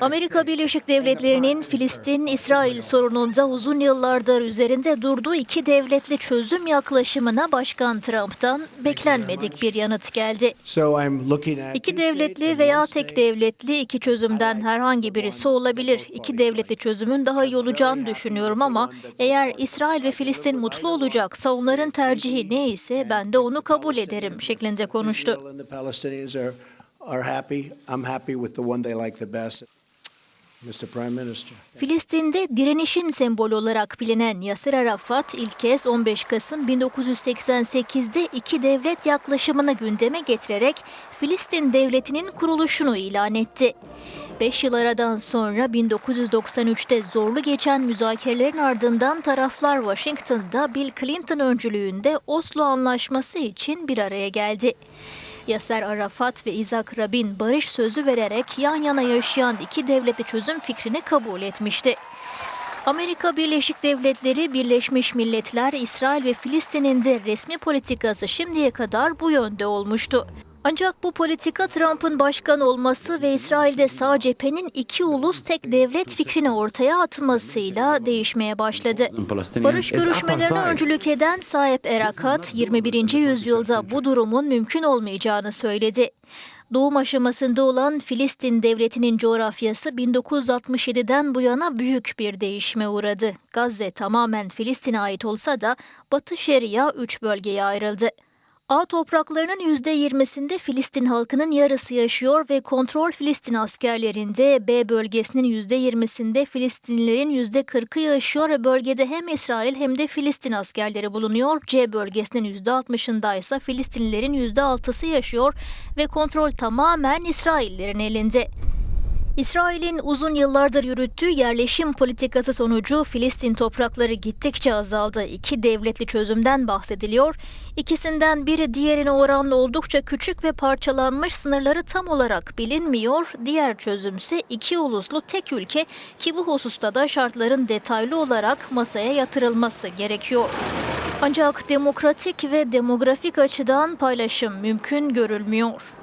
Amerika Birleşik Devletleri'nin Filistin-İsrail sorununda uzun yıllardır üzerinde durduğu iki devletli çözüm yaklaşımına Başkan Trump'tan beklenmedik bir yanıt geldi. So I'm looking at İki devletli veya tek devletli iki çözümden herhangi birisi olabilir. İki devletli çözümün daha iyi olacağını düşünüyorum ama eğer İsrail ve Filistin mutlu olacaksa onların tercihi ne ise ben de onu kabul ederim şeklinde konuştu. Are happy. I'm happy with the one they like the best. Mr. Prime Minister. Filistin'de direnişin sembolü olarak bilinen Yasir Arafat ilk kez 15 Kasım 1988'de iki devlet yaklaşımını gündeme getirerek Filistin devletinin kuruluşunu ilan etti. 5 yıl aradan sonra 1993'te zorlu geçen müzakerelerin ardından taraflar Washington'da Bill Clinton öncülüğünde Oslo Anlaşması için bir araya geldi. Yaser Arafat ve İzak Rabin barış sözü vererek yan yana yaşayan iki devletli çözüm fikrini kabul etmişti. Amerika Birleşik Devletleri, Birleşmiş Milletler, İsrail ve Filistin'in de resmi politikası şimdiye kadar bu yönde olmuştu. Ancak bu politika Trump'ın başkan olması ve İsrail'de sağ cephenin iki ulus tek devlet fikrini ortaya atmasıyla değişmeye başladı. Barış görüşmelerine öncülük eden Saep Erakat, 21. yüzyılda bu durumun mümkün olmayacağını söyledi. Doğum aşamasında olan Filistin devletinin coğrafyası 1967'den bu yana büyük bir değişime uğradı. Gazze tamamen Filistin'e ait olsa da Batı Şeria üç bölgeye ayrıldı. A topraklarının %20'sinde Filistin halkının yarısı yaşıyor ve kontrol Filistin askerlerinde B bölgesinin %20'sinde Filistinlilerin %40'ı yaşıyor ve bölgede hem İsrail hem de Filistin askerleri bulunuyor. C bölgesinin %60'ında ise Filistinlilerin %6'sı yaşıyor ve kontrol tamamen İsraillerin elinde. İsrail'in uzun yıllardır yürüttüğü yerleşim politikası sonucu Filistin toprakları gittikçe azaldı. İki devletli çözümden bahsediliyor. İkisinden biri diğerine oranla oldukça küçük ve parçalanmış sınırları tam olarak bilinmiyor. Diğer çözümse iki uluslu tek ülke ki bu hususta da şartların detaylı olarak masaya yatırılması gerekiyor. Ancak demokratik ve demografik açıdan paylaşım mümkün görülmüyor.